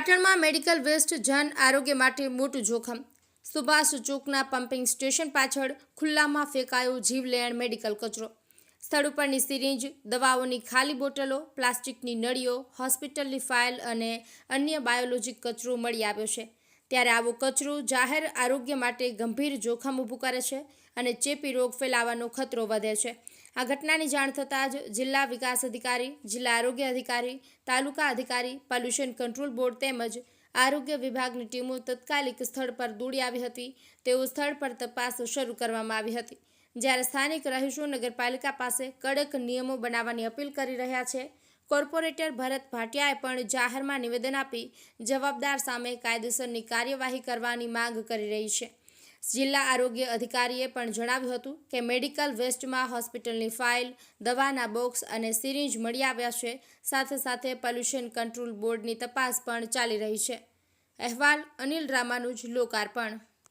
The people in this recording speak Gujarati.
પાટણમાં મેડિકલ વેસ્ટ જન આરોગ્ય માટે મોટું જોખમ. સુભાષ ચોકના પમ્પિંગ સ્ટેશન પાછળ ખુલ્લામાં ફેંકાયો જીવલેણ મેડિકલ કચરો. સ્થળ ઉપરની સિરિંજ, દવાઓની ખાલી બોટલો, પ્લાસ્ટિકની નળીઓ, હોસ્પિટલની ફાઇલ અને અન્ય બાયોલોજિક કચરો મળી આવ્યો છે. ત્યારે આવો કચરો જાહેર આરોગ્ય માટે ગંભીર જોખમ ઊભું કરે છે અને ચેપી રોગ ફેલાવાનો ખતરો વધે છે. આ ઘટનાની જાણ થતાં જ જિલ્લા વિકાસ અધિકારી, જિલ્લા આરોગ્ય અધિકારી, તાલુકા અધિકારી, પોલ્યુશન કંટ્રોલ બોર્ડ તેમજ આરોગ્ય વિભાગની ટીમો તત્કાલિક સ્થળ પર દોડી આવી હતી. તેઓ સ્થળ પર તપાસ શરૂ કરવામાં આવી હતી. જ્યારે સ્થાનિક રહીશો નગરપાલિકા પાસે કડક નિયમો બનાવવાની અપીલ કરી રહ્યા છે, કોર્પોરેટર ભરત ભાટિયાએ પણ જાહેરમાં નિવેદન આપી જવાબદાર સામે કાયદેસરની કાર્યવાહી કરવાની માંગ કરી રહી છે. જિલ્લા આરોગ્ય અધિકારીએ પણ જણાવ્યું હતું કે મેડિકલ વેસ્ટમાં હોસ્પિટલની ફાઇલ, દવાના બોક્સ અને સિરિંજ મળી આવ્યા છે. સાથે સાથે પોલ્યુશન કંટ્રોલ બોર્ડની તપાસ પણ ચાલી રહી છે. અહેવાલ અનિલ રામાનુજ લોકાર્પણ.